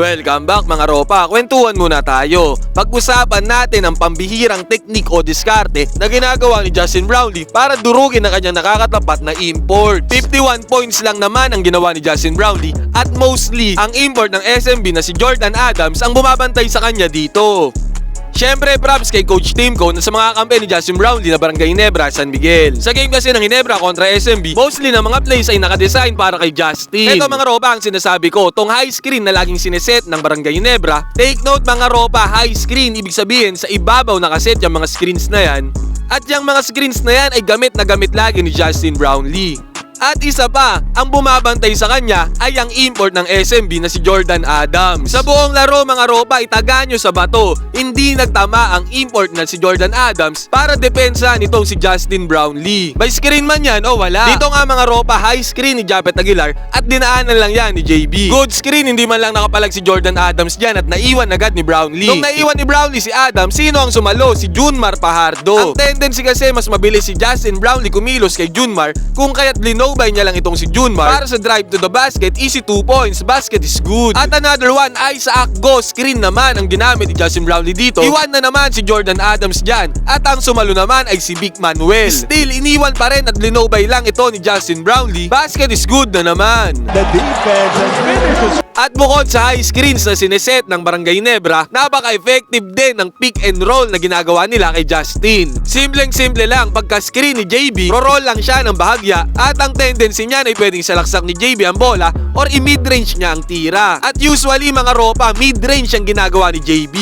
Welcome back mga ropa, kwentuhan muna tayo. Pag-usapan natin ang pambihirang teknik o diskarte na ginagawa ni Justin Brownlee para durugin ang kanyang nakakatapat na import. 51 points lang naman ang ginawa ni Justin Brownlee at mostly ang import ng SMB na si Jordan Adams ang bumabantay sa kanya dito. Siyempre, props kay Coach Timco na sa mga kampe ni Justin Brownlee na Barangay Ginebra, San Miguel. Sa game kasi ng Ginebra kontra SMB, mostly ng mga plays ay nakadesign para kay Justin. Ito mga ropa ang sinasabi ko, tong high screen na laging sineset ng Barangay Ginebra, take note mga ropa, high screen, ibig sabihin sa ibabaw nakaset yung mga screens na yan. At yung mga screens na yan ay gamit na gamit lagi ni Justin Brownlee. At isa pa, ang bumabantay sa kanya ay ang import ng SMB na si Jordan Adams. Sa buong laro mga ropa, itaga nyo sa bato. Hindi nagtama ang import na si Jordan Adams para depensa nitong si Justin Brownlee. May screen man yan o wala. Dito nga mga ropa, high screen ni Japet Aguilar at dinaanan lang yan ni JB. Good screen, hindi man lang nakapalag si Jordan Adams dyan at naiwan agad ni Brownlee. Nung naiwan ni Brownlee si Adams, sino ang sumalo? Si Junmar Pajardo. Ang tendency kasi mas mabilis si Justin Brownlee kumilos kay Junmar kung kaya't linobay niya lang itong si Junmar para sa drive to the basket, easy 2 points, basket is good. At another one ay sa Akgo, screen naman ang ginamit ni Justin Brownlee dito. Iwan na naman si Jordan Adams dyan at ang sumalo naman ay si Big Manuel. Still, iniwan pa rin at linobay lang ito ni Justin Brownlee. Basket is good na naman. The defense has finished the At bukod sa high screens na sineset ng Barangay Nebra, napaka-effective din ng pick and roll na ginagawa nila kay Justin. Simpleng-simple lang, pagka-screen ni JB, roll lang siya ng bahagya at ang tendency niya ay pwedeng salaksak ni JB ang bola or i-midrange niya ang tira. At usually mga ropa, midrange ang ginagawa ni JB.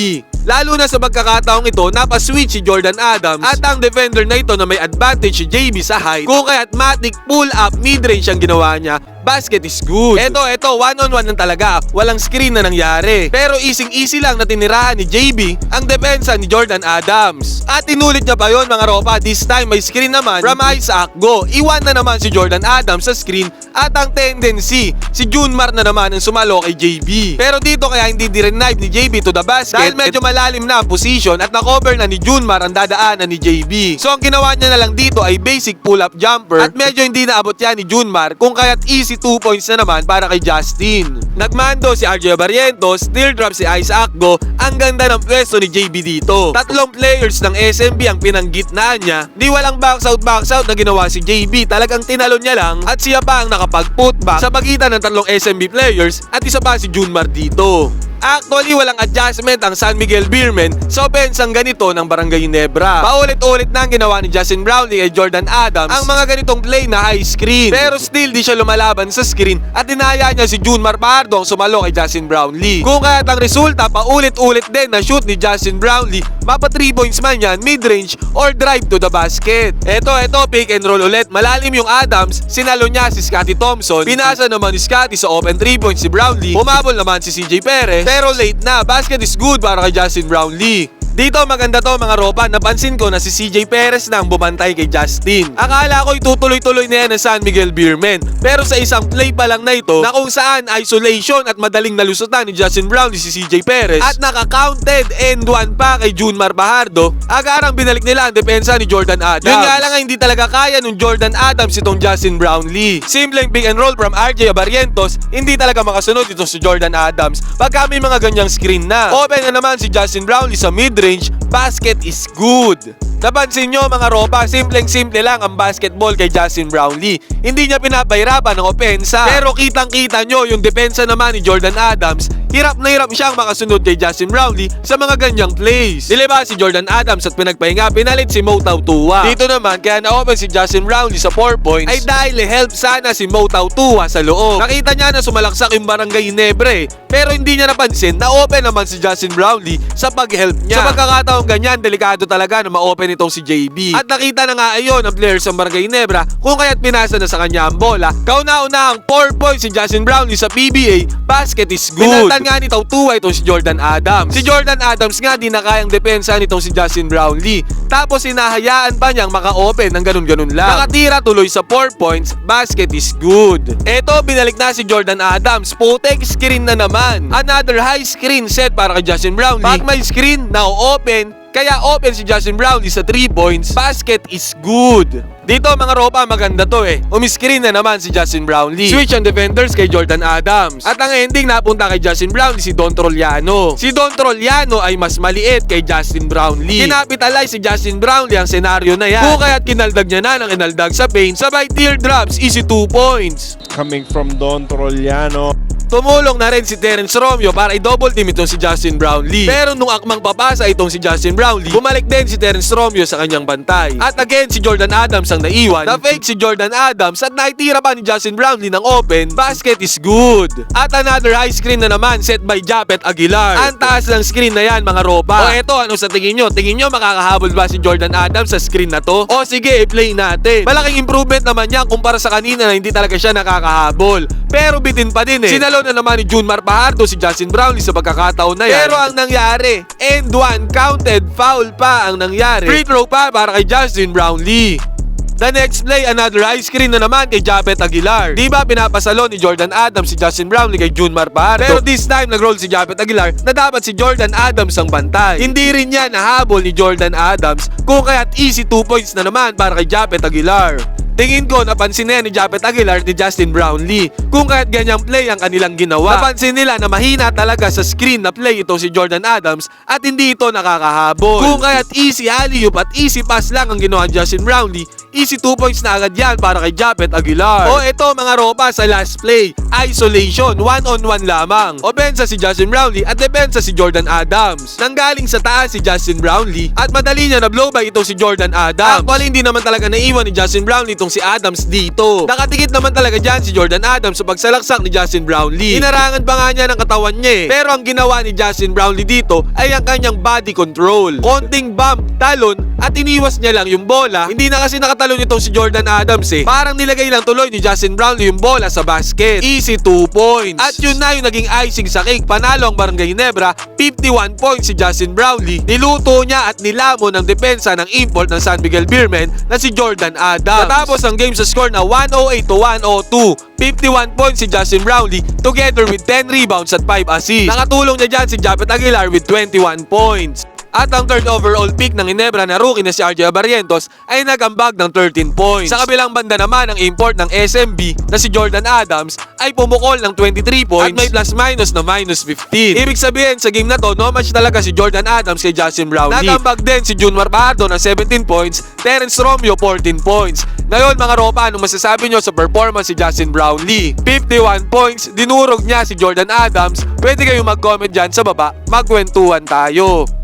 Lalo na sa pagkakataong ito, napaswitch si Jordan Adams at ang defender na ito na may advantage si JB sa height. Kung kaya't matic pull up mid-range ang ginawa niya, basket is good. Eto, eto, one-on-one lang talaga. Walang screen na nangyari. Pero easy-easy lang na tinirahan ni JB ang depensa ni Jordan Adams. At inulit niya pa yon mga ropa. This time may screen naman from Isaac Go. Iwan na naman si Jordan Adams sa screen at ang tendency, si Junmar na naman ang sumalo kay JB. Pero dito kaya hindi direnive ni JB to the basket dahil medyo malalim na ang position at na-cover na ni Junmar ang dadaanan ni JB. So ang ginawa niya na lang dito ay basic pull-up jumper at medyo hindi naabot yan ni Junmar kung kaya't easy 2 points na naman para kay Justin. Nagmando si RJ Barrientos, still drop si Isaac Go. Ang ganda ng pwesto ni JB dito. Tatlong players ng SMB ang pinanggitnaan niya. Di walang box out box out na ginawa si JB. Talagang tinalon niya lang at siya pa ang nakapag-putback sa pagitan ng tatlong SMB players at isa pa si Junmar dito. Actually, walang adjustment ang San Miguel Beermen sa opensang ganito ng Barangay Ginebra. Paulit-ulit na ang ginawa ni Justin Brownlee kay Jordan Adams ang mga ganitong play na high screen. Pero still di siya lumalaban sa screen at dinaya niya si Junmar Pardo ang sumalo kay Justin Brownlee. Kung kaya ang resulta, paulit-ulit din na shoot ni Justin Brownlee, mapa 3 points man yan, mid-range or drive to the basket. Eto, eto, pick and roll ulit. Malalim yung Adams, sinalo niya si Scotty Thompson, pinasa naman ni Scotty sa open 3 points si Brownlee, humabol naman si CJ Perez, pero late na, basket is good para kay Justin Brownlee. Dito maganda to mga ropa, napansin ko na si CJ Perez na ang bumantay kay Justin. Akala ko itutuloy-tuloy na yan San Miguel Beermen. Pero sa isang play pa lang na ito, na kung saan isolation at madaling nalusutan ni Justin Brownlee si CJ Perez at naka-counted and one pa kay Junmar Bahardo, agarang binalik nila ang depensa ni Jordan Adams. Yun nga lang ang hindi talaga kaya nung Jordan Adams itong Justin Brownlee. Simpleng pick and roll from RJ Barrientos, hindi talaga makasunod ito si Jordan Adams. Pagka may mga ganyang screen na, open na naman si Justin Brownlee sa mid-range, basket is good. Napansin nyo mga ropa, simpleng-simple lang ang basketball kay Justin Brownlee. Hindi niya pinapahirapan ng opensa. Pero kitang-kita nyo yung depensa naman ni Jordan Adams. Hirap na hirap siyang makasunod kay Justin Brownlee sa mga ganyang plays. Diliba si Jordan Adams at pinagpahinga, pinalit si Mo Tautua. Dito naman, kaya na-open si Justin Brownlee sa 4 points ay dahil help sana si Mo Tautua sa loob. Nakita niya na sumalaksak yung barangay Nebre. Pero hindi niya napansin na open naman si Justin Brownlee sa pag-help niya. Sa pagkakataong ganyan, delikado talaga na ma-open itong si JB. At nakita na nga ayon ng players ng Barangay Nebra kung kaya't pinasa na sa kanya ang bola. Kauna-una ang 4 points si Justin Brownlee sa PBA, basket is good. Pinatan nga ni Tautua itong si Jordan Adams. Si Jordan Adams nga di na kayang depensa nitong si Justin Brownlee. Tapos hinahayaan pa niyang maka-open ng ganun-ganun lang. Nakatira tuloy sa 4 points, basket is good. Eto, binalik na si Jordan Adams. Putek screen na naman. Another high screen set para kay Justin Brownlee. Pag may screen, now open, Kaya open si Justin Brownlee sa 3 points, basket is good. Dito mga ropa, maganda to eh. Umiscreen na naman si Justin Brownlee. Switch ang defenders kay Jordan Adams. At ang ending napunta kay Justin Brownlee si Don Troliano. Si Don Troliano ay mas maliit kay Justin Brownlee. Kinapitalize si Justin Brownlee ang senaryo na yan. Kung kaya't kinaldag niya na ng inaldag sa paint, sabay teardrops, easy 2 points. Coming from Don Troliano. Tumulong na rin si Terence Romeo para i-double team itong si Justin Brownlee. Pero nung akmang papasa itong si Justin Brownlee, bumalik din si Terence Romeo sa kanyang bantay. At again, si Jordan Adams ang naiwan. Na-fake si Jordan Adams at naitira pa ni Justin Brownlee ng open. Basket is good. At another high screen na naman set by Japet Aguilar. Ang taas ng screen na yan mga ropa. O eto, ano sa tingin nyo? Tingin nyo makakahabol ba si Jordan Adams sa screen na to? O sige, i-play natin. Malaking improvement naman yan kumpara sa kanina na hindi talaga siya nakakahabol. Pero bitin pa din eh. Sinalo na naman ni Junmar Pajardo si Justin Brownlee sa pagkakataon na yan. Pero ang nangyari, end one counted foul pa ang nangyari. Free throw pa para kay Justin Brownlee. The next play, another high screen na naman kay Japet Aguilar. Di ba pinapasalo ni Jordan Adams si Justin Brownlee kay Junmar Pajardo? Pero this time, nag-roll si Japet Aguilar na dapat si Jordan Adams ang bantay. Hindi rin niya nahabol ni Jordan Adams kung kaya't easy 2 points na naman para kay Japet Aguilar. Tingin ko napansin na yan ni Japet Aguilar ni Justin Brownlee kung kahit ganyang play ang kanilang ginawa. Napansin nila na mahina talaga sa screen na play ito si Jordan Adams at hindi ito nakakahabol. Kung kaya't easy alley-oop at easy pass lang ang ginawa ni Justin Brownlee, easy 2 points na agad yan para kay Japet Aguilar. O ito mga ropa sa last play, isolation, one-on-one lamang. Opensa si Justin Brownlee at depensa si Jordan Adams. Nanggaling sa taas si Justin Brownlee at madali niya na blow by ito si Jordan Adams. Actually hindi naman talaga naiwan ni Justin Brownlee itong si Adams dito. Nakatikit naman talaga dyan si Jordan Adams sa pagsalaksak ni Justin Brownlee. Inarangan pa nga niya ng katawan niya eh. Pero ang ginawa ni Justin Brownlee dito ay ang kanyang body control. Konting bump, talon, at iniwas niya lang yung bola. Hindi na kasi nakatalon itong si Jordan Adams eh. Parang nilagay lang tuloy ni Justin Brownlee yung bola sa basket. Easy 2 points. At yun na yung naging icing sa cake. Panalo ang Barangay Ginebra, 51 points si Justin Brownlee. Niluto niya at nilamon ang depensa ng import ng San Miguel Beermen na si Jordan Adams. Natapos ang game sa score na 108 to 102. 51 points si Justin Brownlee together with 10 rebounds at 5 assists. Nakatulong niya dyan si Japet Aguilar with 21 points. At ang third overall pick ng Ginebra na rookie na si RJ Barrientos ay nagambag ng 13 points. Sa kabilang banda naman ang import ng SMB na si Jordan Adams ay pumukol ng 23 points at may plus minus na minus 15. Ibig sabihin sa game na to, no match talaga si Jordan Adams kay Justin Brownlee. Nagambag din si Junmar Pardo ng 17 points, Terence Romeo 14 points. Ngayon mga ropa, anong masasabi nyo sa performance si Justin Brownlee? 51 points, dinurog niya si Jordan Adams. Pwede kayong mag-comment dyan sa baba, magkwentuhan tayo.